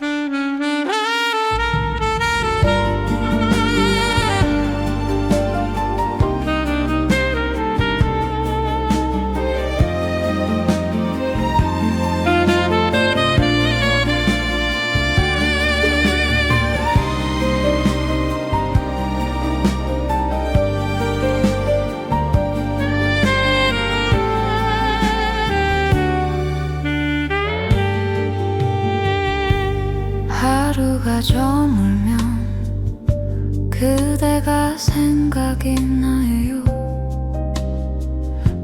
Mm-hmm. 하루가 저물면 그대가 생각이 나요.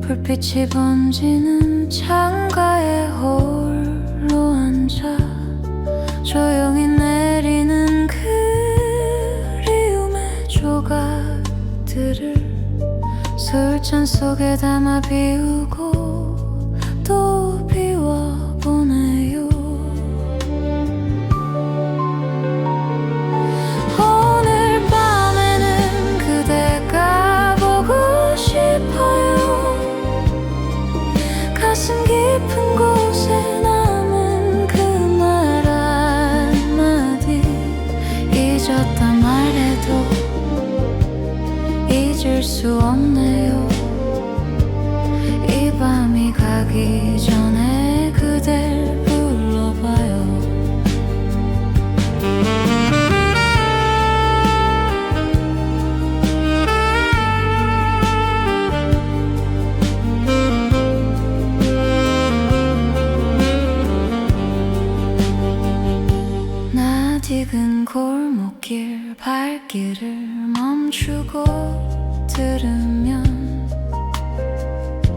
불빛이 번지는 창가에 홀로 앉아 조용히 내리는 그리움의 조각들을 술잔 속에 담아 비우고 또 가기 전에 골목길 발길을 멈추고 들으면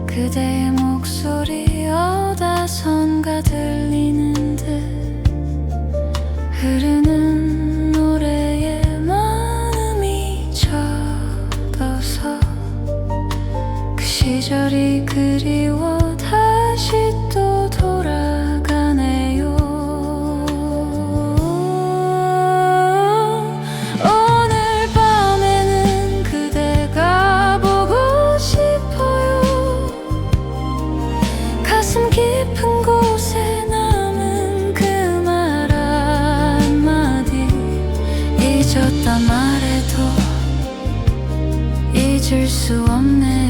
그대의 목 소리 어디선가 들리는 듯 흐르는 잊을 수 없네.